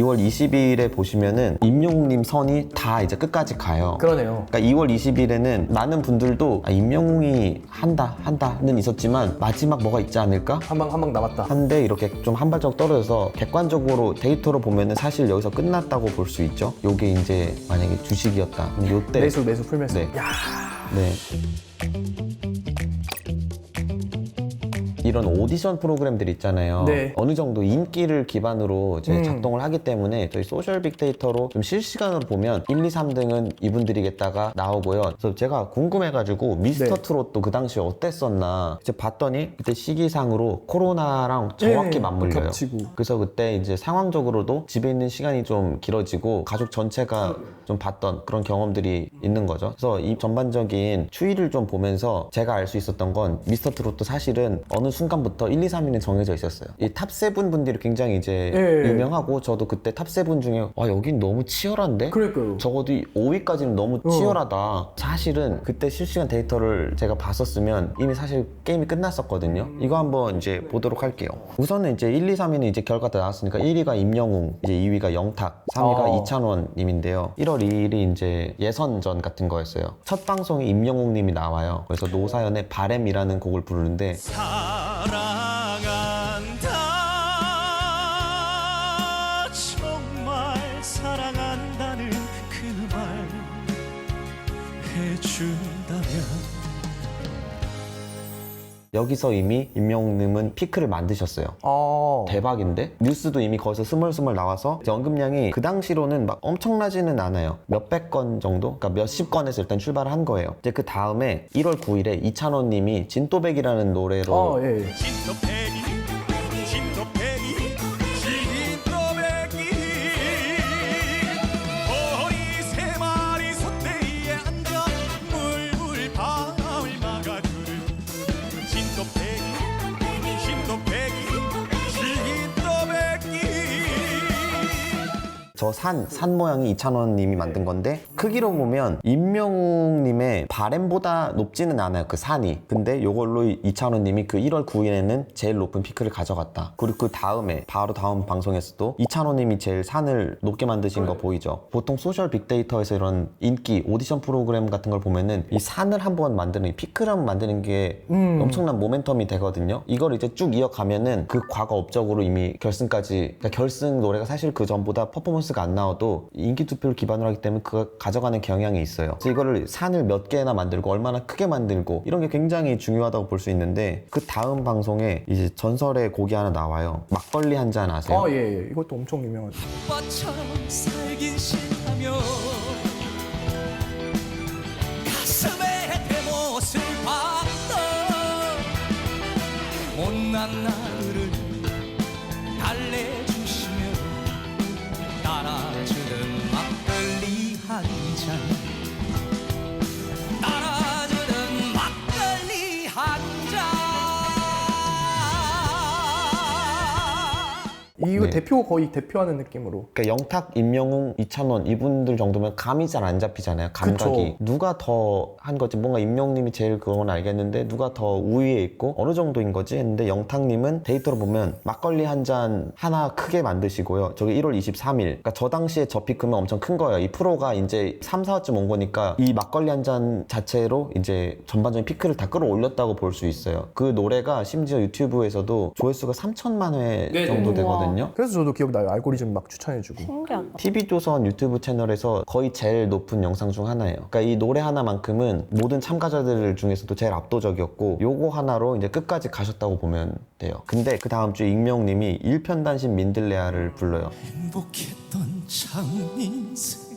2월 20일에 보시면은 임영웅님 선이 다 이제 끝까지 가요. 그러네요. 그러니까 2월 20일에는 많은 분들도 아, 임영웅이 한다 한다는 있었지만 마지막 뭐가 있지 않을까? 한 방 한 방 남았다. 한데 이렇게 좀 한 발짝 떨어져서 객관적으로 데이터로 보면은 사실 여기서 끝났다고 볼 수 있죠. 요게 이제 만약에 주식이었다. 그럼 요때 매수 매수 풀매수. 네. 야 네. 이런 오디션 프로그램들 있잖아요. 네. 어느 정도 인기를 기반으로 이제 음. 작동을 하기 때문에 저희 소셜 빅데이터로 좀 실시간으로 보면 1, 2, 3등은 이분들이겠다가 나오고요. 그래서 제가 궁금해가지고 미스터 네. 트롯도 그 당시에 어땠었나 이제 봤더니 그때 시기상으로 코로나랑 정확히 네, 맞물려요. 겹치고. 그래서 그때 이제 상황적으로도 집에 있는 시간이 좀 길어지고 가족 전체가 좀 봤던 그런 경험들이 있는 거죠. 그래서 이 전반적인 추이를 좀 보면서 제가 알 수 있었던 건 미스터 트롯도 사실은 어느 순간부터 1, 2, 3위는 정해져 있었어요. 이 탑 세븐 분들이 굉장히 이제 예. 유명하고 저도 그때 탑 세븐 중에 와 여긴 너무 치열한데? 그러니까요. 적어도 5위까지는 너무 어. 치열하다. 사실은 그때 실시간 데이터를 제가 봤었으면 이미 사실 게임이 끝났었거든요. 이거 한번 이제 보도록 할게요. 우선은 이제 1, 2, 3위는 이제 결과 다 나왔으니까 1위가 임영웅, 이제 2위가 영탁, 3위가 어. 이찬원 님인데요. 1월 2일이 이제 예선전 같은 거였어요. 첫 방송에 임영웅 님이 나와요. 그래서 노사연의 바램이라는 곡을 부르는데 사랑 여기서 이미 임영웅 님은 피크를 만드셨어요. 어. 대박인데 뉴스도 이미 거기서 스멀스멀 나와서 이제 언급량이 그 당시로는 막 엄청나지는 않아요 몇백 건 정도 그러니까 몇십 건에서 일단 출발을 한 거예요 이제 그 다음에 1월 9일에 이찬원 님이 진또백이라는 노래로 어 예. 예. 진또배 저 산, 산 모양이 이찬원 님이 만든 건데 크기로 보면 임명웅 님의 바램보다 높지는 않아요 그 산이. 근데 요걸로 이찬원 님이 그 1월 9일에는 제일 높은 피크를 가져갔다. 그리고 그 다음에 바로 다음 방송에서도 이찬원 님이 제일 산을 높게 만드신 거 보이죠? 보통 소셜 빅데이터에서 이런 인기 오디션 프로그램 같은 걸 보면은 이 산을 한번 만드는 이 피크를 한번 만드는 게 음. 엄청난 모멘텀이 되거든요. 이걸 이제 쭉 이어가면은 그 과거 업적으로 이미 결승까지 그러니까 결승 노래가 사실 그 전보다 퍼포먼스가 안 나와도 인기 투표를 기반으로 하기 때문에 그거 가져가는 경향이 있어요. 그래서 이거를 산을 몇 개나 만들고 얼마나 크게 만들고 이런 게 굉장히 중요하다고 볼 수 있는데 그 다음 방송에 이제 전설의 곡이 하나 나와요. 막걸리 한 잔 아세요? 어 예, 예. 이것도 엄청 유명하죠. 오빠처럼 살긴 싫다며 가슴에 대못을 박던 못난 나 한잔 이거 네. 대표 거의 대표하는 느낌으로. 그러니까 영탁, 임영웅, 이찬원 이분들 정도면 감이 잘 안 잡히잖아요. 감각이 그쵸. 누가 더 한 거지? 뭔가 임영웅님이 제일 그건 알겠는데 누가 더 우위에 있고 어느 정도인 거지? 했는데 영탁님은 데이터로 보면 막걸리 한 잔 하나 크게 만드시고요. 저기 1월 23일. 그러니까 저 당시에 저 피크면 엄청 큰 거예요. 이 프로가 이제 3, 4화쯤 온 거니까 이 막걸리 한 잔 자체로 이제 전반적인 피크를 다 끌어올렸다고 볼 수 있어요. 그 노래가 심지어 유튜브에서도 조회수가 3천만 회 정도 되거든요. 그래서 저도 기억나요. 알고리즘 막 추천해주고. 신기하다. TV조선 유튜브 채널에서 거의 제일 높은 영상 중 하나예요. 그러니까 이 노래 하나만큼은 모든 참가자들 중에서도 제일 압도적이었고 요거 하나로 이제 끝까지 가셨다고 보면 돼요. 근데 그 다음 주에 익명님이 일편단심 민들레아를 불러요. 행복했던 참 인생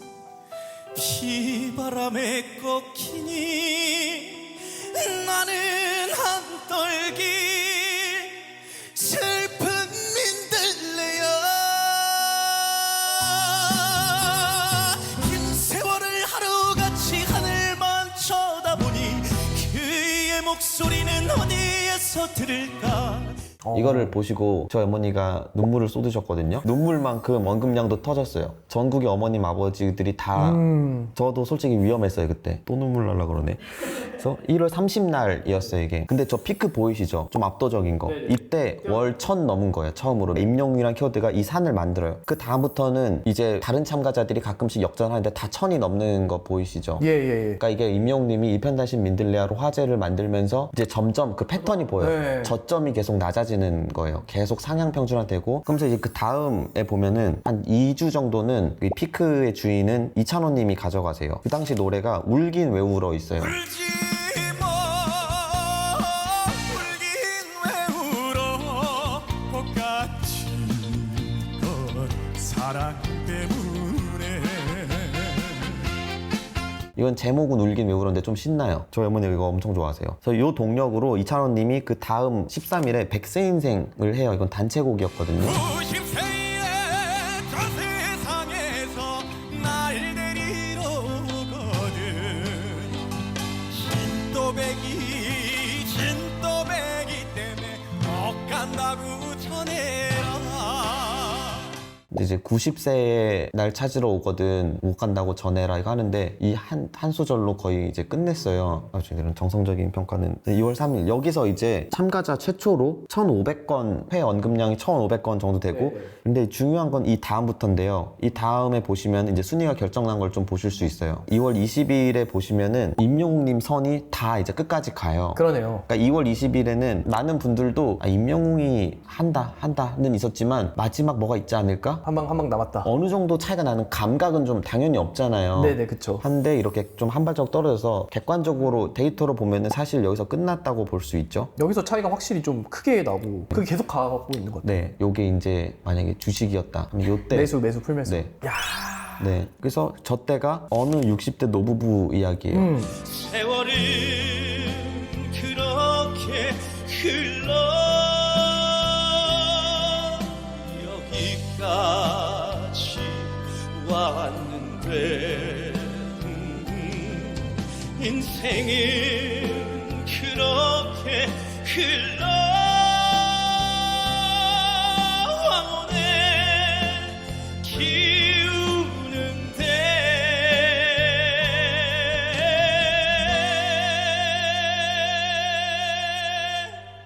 비바람에 꺾이니 나는 한떨기 소리는 어디에서 들을까 어. 이거를 보시고 저 어머니가 눈물을 쏟으셨거든요. 눈물만큼 원금량도 터졌어요. 전국의 어머님 아버지들이 다 음. 저도 솔직히 위험했어요 그때 또 눈물 날라 그러네 그래서 1월 30날이었어요 이게 근데 저 피크 보이시죠 좀 압도적인 거 이때 월 천 넘은 거예요 처음으로 임영웅이랑 키워드가 이 산을 만들어요 그 다음부터는 이제 다른 참가자들이 가끔씩 역전하는데 다 천이 넘는 거 보이시죠 예, 예, 예. 그러니까 이게 임영웅님이 이편단심 민들레아로 화제를 만들면서 이제 점점 그 패턴이 보여요. 네. 저점이 계속 낮아지 는 거예요. 계속 상향 평준화 되고 그러면서 이제 그 다음에 보면은 한 2주 정도는 이 피크의 주인은 이찬호님이 가져가세요. 그 당시 노래가 울긴 왜 울어 있어요. 울지 이건 제목은 울긴 왜 울었는데 좀 신나요. 저희 어머니가 이거 엄청 좋아하세요. 그래서 이 동력으로 이찬호님이 그 다음 13일에 백세 인생을 해요. 이건 단체곡이었거든요. 이제 90세에 날 찾으러 오거든 못 간다고 전해라 이거 하는데 이 한 한 소절로 거의 이제 끝냈어요. 아주 이런 정성적인 평가는 2월 3일 여기서 이제 참가자 최초로 1,500건 회 언급량이 1,500건 정도 되고 근데 중요한 건 이 다음부터인데요. 이 다음에 보시면 이제 순위가 결정난 걸 좀 보실 수 있어요. 2월 20일에 보시면은 임영웅님 선이 다 이제 끝까지 가요. 그러네요. 그러니까 2월 20일에는 많은 분들도 아, 임영웅이 한다 한다는 있었지만 마지막 뭐가 있지 않을까? 한방 한 방 남았다. 어느 정도 차이가 나는 감각은 좀 당연히 없잖아요. 네네, 그쵸. 한데 이렇게 좀 한 발짝 떨어져서 객관적으로 데이터로 보면은 사실 여기서 끝났다고 볼 수 있죠. 여기서 차이가 확실히 좀 크게 나고 그게 계속 가고 있는 것 같아요. 네, 요게 이제 만약에 주식이었다. 그럼 요때 매수 매수 풀매수. 네. 야, 네. 그래서 저 때가 어느 60대 노부부 이야기예요. 음, 세월은 생은 그렇게 흘러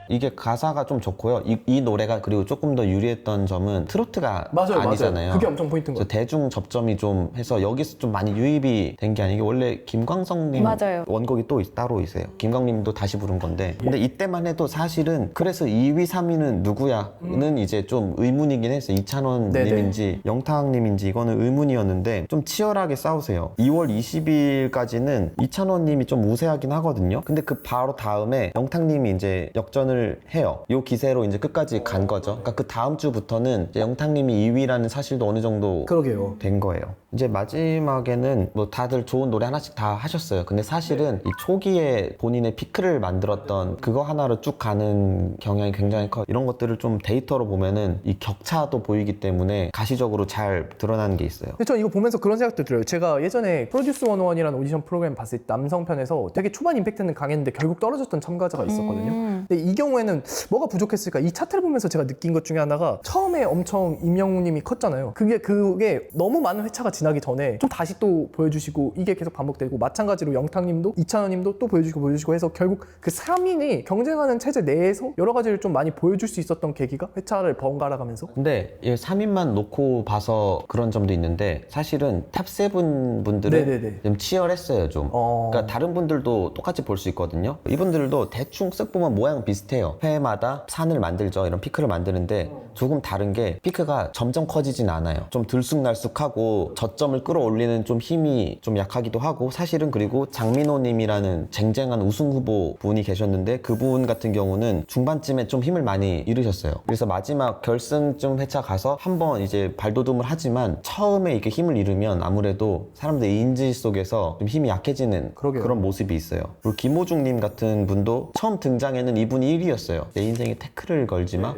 이게 가사가 좀 좋고요. 이, 이 노래가 그리고 조금 더 유리했던 점은 트로트가 맞아요, 아니잖아요. 맞아요. 그게 엄청 포인트인 것 그래서 대중 접점이 좀 해서 여기서 좀 많이 유입이 된 게 아니게 원래 김광석님 맞아요. 원곡이 또 있- 따로 있어요. 김광님도 다시 부른 건데 근데 이때만 해도 사실은 그래서 2위, 3위는 누구야는 이제 좀 의문이긴 했어요. 이찬원님인지 영탁님인지 이거는 의문이었는데 좀 치열하게 싸우세요. 2월 20일까지는 이찬원님이 좀 우세하긴 하거든요. 근데 그 바로 다음에 영탁님이 이제 역전을 해요. 요 기세로 이제 끝까지 간 거죠. 그러니까 그 다음 주부터는 이제 영탁님이 2위라는 사실도 어느 정도 그러게요. 된 거예요. 이제 마지막에는 뭐 다들 좋은 노래 하나씩 다 하셨어요. 근데 사실은 이 초기에 본인의 피크를 만들었던 그거 하나로 쭉 가는 경향이 굉장히 커요. 이런 것들을 좀 데이터로 보면은 이 격차도 보이기 때문에 가시적으로 잘 드러나는 게 있어요. 근데 저 이거 보면서 그런 생각도 들어요. 제가 예전에 프로듀스 101이라는 오디션 프로그램 봤을 때 남성편에서 되게 초반 임팩트는 강했는데 결국 떨어졌던 참가자가 있었거든요. 근데 이 경우에는 뭐가 부족했을까? 이 차트를 보면서 제가 느낀 것 중에 하나가 처음에 엄청 임영웅님이 컸잖아요. 그게 그게 너무 많은 회차가 지나 기 전에 좀 다시 또 보여주시고 이게 계속 반복되고 마찬가지로 영탁님도 이찬원님도 또 보여주시고 보여주시고 해서 결국 그 3인이 경쟁하는 체제 내에서 여러 가지를 좀 많이 보여줄 수 있었던 계기가 회차를 번갈아 가면서 근데 이 3인만 놓고 봐서 그런 점도 있는데 사실은 탑7 분들은 네네네. 좀 치열했어요 좀. 어. 그러니까 다른 분들도 똑같이 볼 수 있거든요. 이분들도 대충 쓱 보면 모양 비슷해요. 회마다 산을 만들죠. 이런 피크를 만드는데 조금 다른 게 피크가 점점 커지진 않아요. 좀 들쑥날쑥하고 저 점을 끌어올리는 좀 힘이 좀 약하기도 하고 사실은 그리고 장민호님이라는 쟁쟁한 우승 후보 분이 계셨는데 그분 같은 경우는 중반쯤에 좀 힘을 많이 잃으셨어요. 그래서 마지막 결승쯤 회차 가서 한번 이제 발돋움을 하지만 처음에 이렇게 힘을 잃으면 아무래도 사람들의 인지 속에서 좀 힘이 약해지는 그러게요. 그런 모습이 있어요. 그리고 김호중님 같은 분도 처음 등장에는 이분이 1위였어요. 내 인생에 태클을 걸지 마.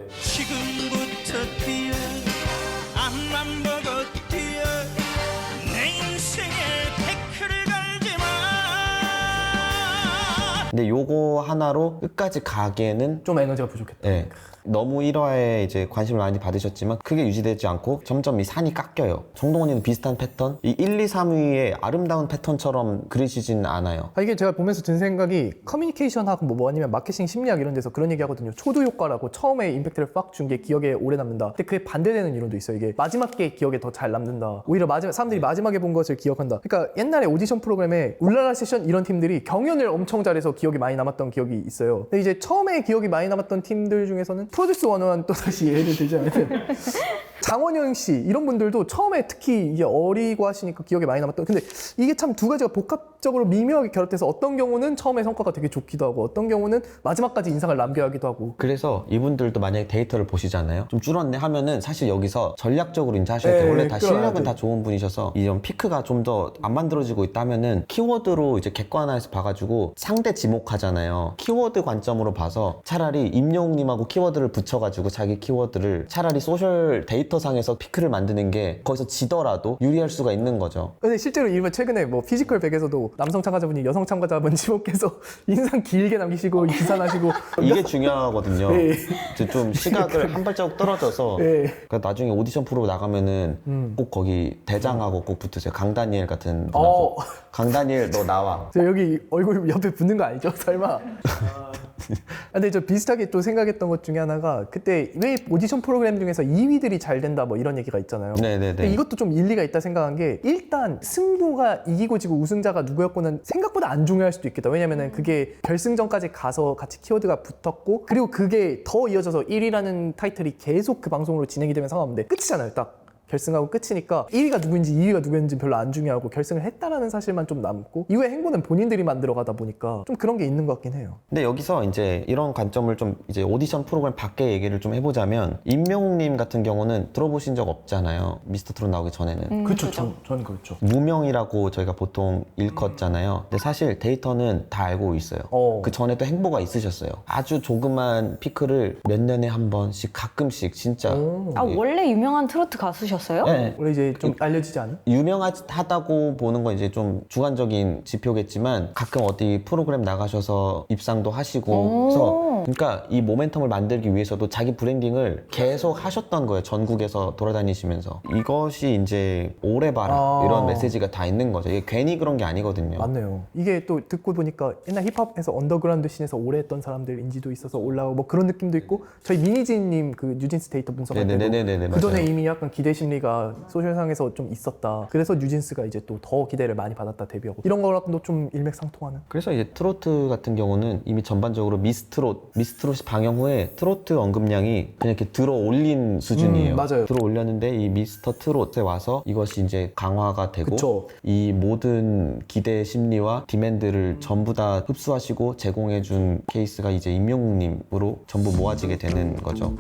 근데 요거 하나로 끝까지 가기에는 좀 에너지가 부족했다. 예. 너무 1화에 이제 관심을 많이 받으셨지만 크게 유지되지 않고 점점 이 산이 깎여요. 정동원이는 비슷한 패턴. 이 1, 2, 3위의 아름다운 패턴처럼 그리시진 않아요. 아, 이게 제가 보면서 든 생각이 커뮤니케이션하고 뭐, 뭐 아니면 마케팅 심리학 이런 데서 그런 얘기 하거든요. 초도 효과라고 처음에 임팩트를 빡 준 게 기억에 오래 남는다. 근데 그게 반대되는 이론도 있어요. 이게 마지막 게 기억에 더 잘 남는다. 오히려 마지막 사람들이 마지막에 본 것을 기억한다. 그러니까 옛날에 오디션 프로그램에 울랄라 세션 이런 팀들이 경연을 엄청 잘해서 기억이 많이 남았던 기억이 있어요. 근데 이제 처음에 기억이 많이 남았던 팀들 중에서는 프로듀스 101또 다시 예를 들자면 장원영 씨 이런 분들도 처음에 특히 이게 어리고 하시니까 기억에 많이 남았던 근데 이게 참 두 가지가 복합적으로 미묘하게 결합돼서 어떤 경우는 처음에 성과가 되게 좋기도 하고 어떤 경우는 마지막까지 인상을 남겨야 하기도 하고 그래서 이분들도 만약에 데이터를 보시잖아요. 좀 줄었네 하면은 사실 여기서 전략적으로 이제 하셔야 돼요. 네, 원래 다 실력은. 다 좋은 분이셔서 이런 피크가 좀 더 안 만들어지고 있다면은 키워드로 이제 객관화해서 봐가지고 상대 지목하잖아요. 키워드 관점으로 봐서 차라리 임영웅님하고 키워드 를 붙여가지고 자기 키워드를 차라리 소셜 데이터 상에서 피크를 만드는 게 거기서 지더라도 유리할 수가 있는 거죠. 근데 실제로 이번 최근에 뭐 피지컬 100에서도 남성 참가자분이 여성 참가자분 지목해서 인상 길게 남기시고 기사나시고 이게 중요하거든요. 네. 이제 좀 시각을 한 발자국 떨어져서 네. 그러니까 나중에 오디션 프로 나가면은 음. 꼭 거기 대장하고 꼭 붙으세요. 강다니엘 같은 분하고. 어. 강다니엘 너 나와. 저 여기 얼굴 옆에 붙는 거 알죠? 설마. 근데 저 비슷하게 또 생각했던 것 중에 하나 가 그때 왜 오디션 프로그램 중에서 2위들이 잘 된다 뭐 이런 얘기가 있잖아요. 네네네. 근데 이것도 좀 일리가 있다 생각한 게 일단 승부가 이기고 지고 우승자가 누구였고는 생각보다 안 중요할 수도 있겠다. 왜냐면은 그게 결승전까지 가서 같이 키워드가 붙었고 그리고 그게 더 이어져서 1위라는 타이틀이 계속 그 방송으로 진행이 되면 상관없는데 끝이잖아요. 딱. 결승하고 끝이니까 1위가 누구인지 2위가 누구인지 별로 안 중요하고 결승을 했다라는 사실만 좀 남고 이후의 행보는 본인들이 만들어 가다 보니까 좀 그런 게 있는 것 같긴 해요. 근데 여기서 이제 이런 관점을 좀 이제 오디션 프로그램 밖에 얘기를 좀 해보자면 임명웅님 같은 경우는 들어보신 적 없잖아요. 미스터 트롯 나오기 전에는. 음, 그렇죠. 그죠. 전, 저는 그렇죠. 무명이라고 저희가 보통 일컫잖아요. 근데 사실 데이터는 다 알고 있어요. 어. 그 전에도 행보가 있으셨어요. 아주 조그만 피크를 몇 년에 한 번씩 가끔씩 진짜 오. 아 원래 유명한 트로트 가수셨어요? 네. 원래 이제 좀 알려지지 않은? 유명하다고 보는 건 이제 좀 주관적인 지표겠지만 가끔 어디 프로그램 나가셔서 입상도 하시고 오. 그래서 그러니까 이 모멘텀을 만들기 위해서도 자기 브랜딩을 계속 하셨던 거예요 전국에서 돌아다니시면서 이것이 이제 오래 봐라 아. 이런 메시지가 다 있는 거죠 이게 괜히 그런 게 아니거든요 맞네요. 이게 또 듣고 보니까 옛날 힙합에서 언더그라운드 씬에서 오래 했던 사람들 인지도 있어서 올라오고 뭐 그런 느낌도 있고 저희 미니진님 그 뉴진스 데이터 분석할 때도 그 전에 맞아요. 이미 약간 기대 심리가 소셜상에서 좀 있었다. 그래서 뉴진스가 이제 또 더 기대를 많이 받았다 데뷔하고 이런 거랑도 좀 일맥상통하는. 그래서 이제 트로트 같은 경우는 이미 전반적으로 미스트롯, 미스트롯이 방영 후에 트로트 언급량이 그냥 이렇게 들어 올린 수준이에요. 음, 맞아요. 들어 올렸는데 이 미스터 트롯에 와서 이것이 이제 강화가 되고 그쵸. 이 모든 기대 심리와 디맨드를 전부 다 흡수하시고 제공해준 케이스가 이제 임영웅님으로 전부 모아지게 되는 거죠.